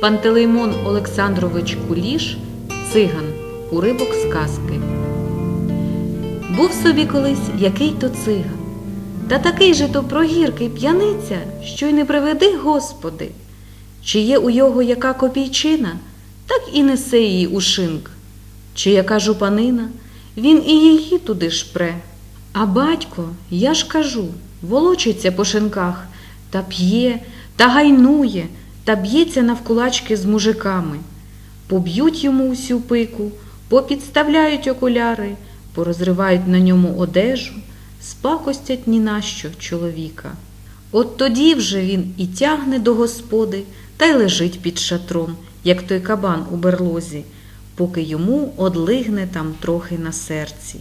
Пантелеймон Олександрович Куліш, циган, уривок сказки. Був собі колись який то циган, та такий же то прогіркий п'яниця, що й не приведи, Господи. Чи є у його яка копійчина, так і несе її у шинк. Чи яка жупанина, він і її туди ж пре. А батько, я ж кажу, волочиться по шинках, та п'є, та гайнує, та б'ється навкулачки з мужиками. Поб'ють йому усю пику, попідставляють окуляри, порозривають на ньому одежу, спакостять ні на що чоловіка. От тоді вже він і тягне до господи та й лежить під шатром, як той кабан у берлозі, поки йому одлигне там трохи на серці.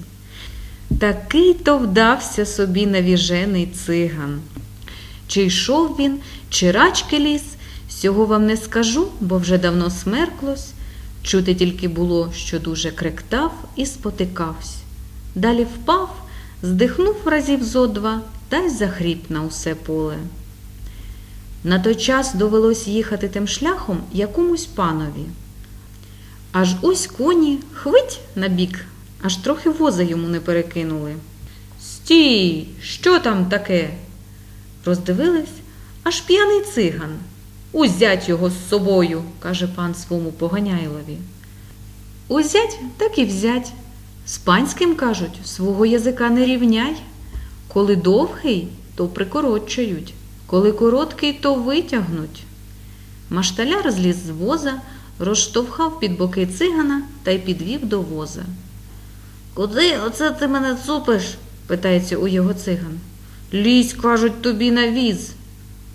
Такий то вдався собі навіжений циган. Чи йшов він, чи рачки ліс, сього вам не скажу, бо вже давно смерклось. Чути тільки було, що дуже кректав і спотикався. Далі впав, здихнув разів зо два та й захріп на усе поле. На той час довелось їхати тим шляхом якомусь панові. Аж ось коні хвить на бік, аж трохи воза йому не перекинули. Стій, що там таке? Роздивились, аж п'яний циган. Узять його з собою, каже пан своєму поганяйлові. Узять, так і взять. З панським кажуть, свого язика не рівняй. Коли довгий, то прикоротчають, коли короткий, то витягнуть. Машталяр зліз з воза, розштовхав під боки цигана та й підвів до воза. Куди оце ти мене цупиш? питається у його циган. Лізь, кажуть, тобі на віз.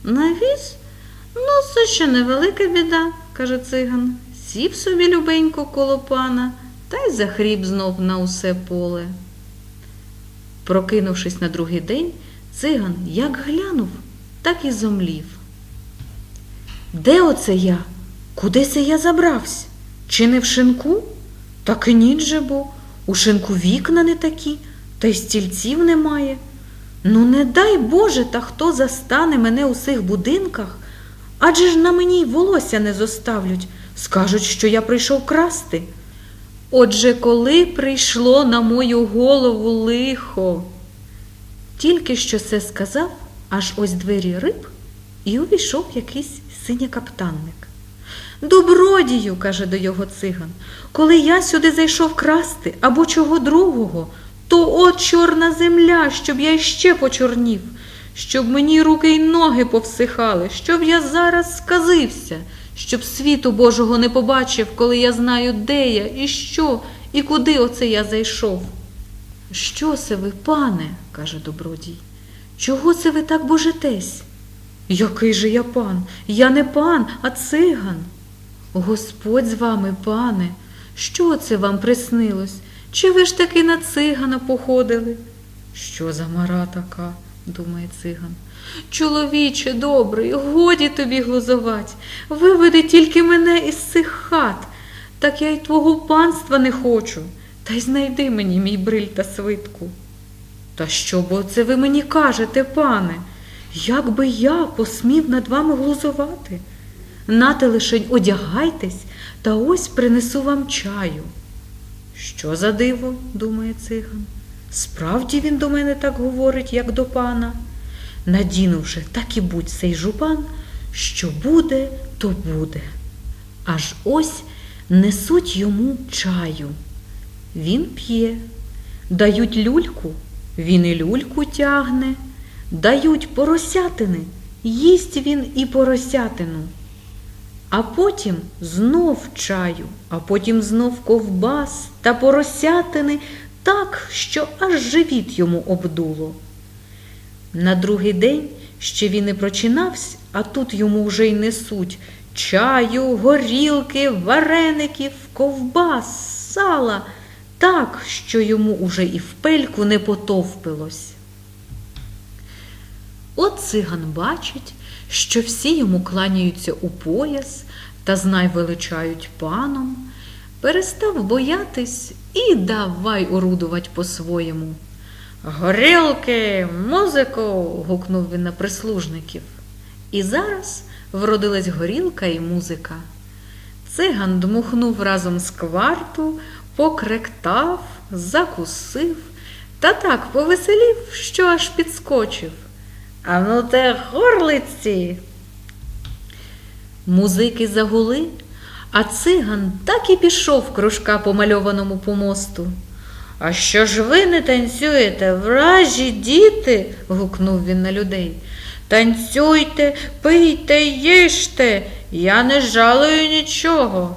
На віз? Ну, це ще невелика біда, каже циган. Сів собі любенько коло пана та й захріп знов на усе поле. Прокинувшись на другий день, циган як глянув, так і зомлів. Де оце я? Куди це я забрався? Чи не в шинку? Так і ніч же бо. У шинку вікна не такі, та й стільців немає. Ну, не дай Боже, та хто застане мене у цих будинках, адже ж на мені й волосся не зоставлють, скажуть, що я прийшов красти. Отже, коли прийшло на мою голову лихо. Тільки що це сказав, аж ось двері риб, і увійшов якийсь синякаптанник. Добродію, каже до його циган, коли я сюди зайшов красти або чого другого, то от чорна земля, щоб я іще почорнів, щоб мені руки й ноги повсихали, щоб я зараз сказився, щоб світу Божого не побачив, коли я знаю, де я і що, і куди оце я зайшов. Що це ви, пане? каже добродій. Чого це ви так божитесь? Який же я пан? Я не пан, а циган. Господь з вами, пане, що це вам приснилось? Чи ви ж таки на цигана походили? Що за мара така, думає циган. Чоловіче добрий, годі тобі глузовать, виведи тільки мене із цих хат, так я й твого панства не хочу, та й знайди мені мій бриль та свитку. Та що бо це ви мені кажете, пане? Як би я посмів над вами глузувати? Нате лишень одягайтесь, та ось принесу вам чаю. Що за диво, думає циган. Справді він до мене так говорить, як до пана. Надінувши, так і будь цей жупан, що буде, то буде. Аж ось несуть йому чаю. Він п'є, дають люльку, він і люльку тягне, дають поросятини, їсть він і поросятину. А потім знов чаю, а потім знов ковбас та поросятини так, що аж живіт йому обдуло. На другий день ще він і прочинався, а тут йому вже й несуть чаю, горілки, вареників, ковбас, сала, так, що йому уже і в пельку не потовпилось. От циган бачить, що всі йому кланяються у пояс та знай величають паном, перестав боятись і давай орудувать по-своєму. Горілки, музику. гукнув він на прислужників. І зараз вродилась горілка і музика. Циган дмухнув разом з кварту, покректав, закусив та так повеселів, що аж підскочив. А ну те горлиці. Музики загули, а циган так і пішов кружка по мальованому помосту. А що ж ви не танцюєте, вражі діти? гукнув він на людей. Танцюйте, пийте, їжте, я не жалую нічого.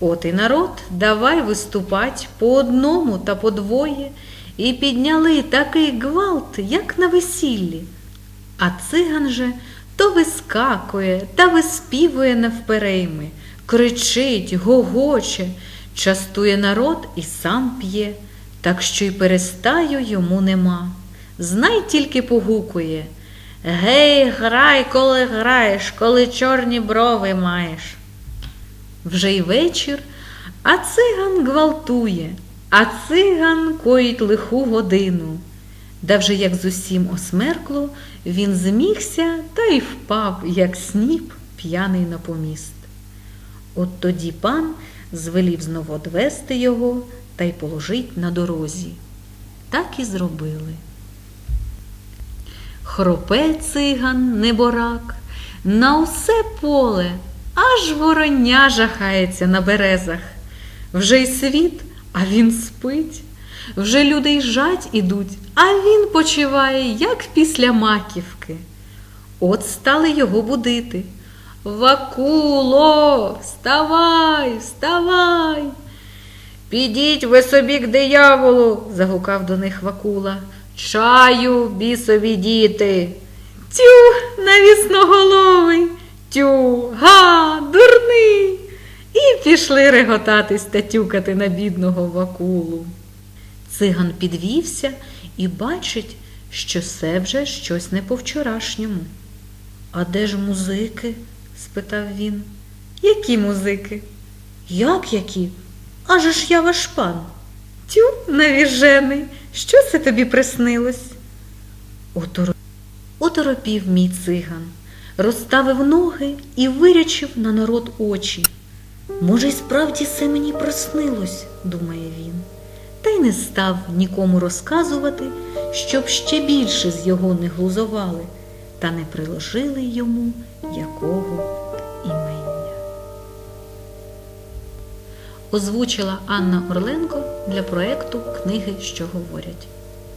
От і народ давай виступать по одному та по двоє, і підняли такий гвалт, як на весіллі. А циган же то вискакує та виспівує навперейми, кричить, гогоче, частує народ і сам п'є, так що й перестаю йому нема. Знай тільки погукує. Гей, грай, коли граєш, коли чорні брови маєш. Вже й вечір, а циган гвалтує, а циган коїть лиху годину. Да вже як з усім осмеркло, він змігся та й впав, як сніп, п'яний на поміст. От тоді пан звелів знову одвести його та й положить на дорозі. Так і зробили. Хропе циган, неборак, на усе поле, аж вороня жахається на березах. Вже й світ, а він спить. Вже люди й жать ідуть, а він почиває, як після маківки. От стали його будити. Вакуло, вставай, вставай. Підіть ви собі к дияволу, загукав до них Вакула. Чаю, бісові діти. Тю, навісноголовий, тю, га, дурний. І пішли реготатись та тюкати на бідного Вакулу. Циган підвівся і бачить, що це вже щось не по вчорашньому. А де ж музики? Спитав він. Які музики? Як які? Аже ж я ваш пан. Тю, навіжений, що це тобі приснилось? Оторопів мій циган, розставив ноги і вирячив на народ очі. Може, й справді це мені приснилось, думає він, та й не став нікому розказувати, щоб ще більше з його не глузували та не приложили йому якого імення. Озвучила Анна Орленко для проекту Книги, що говорять.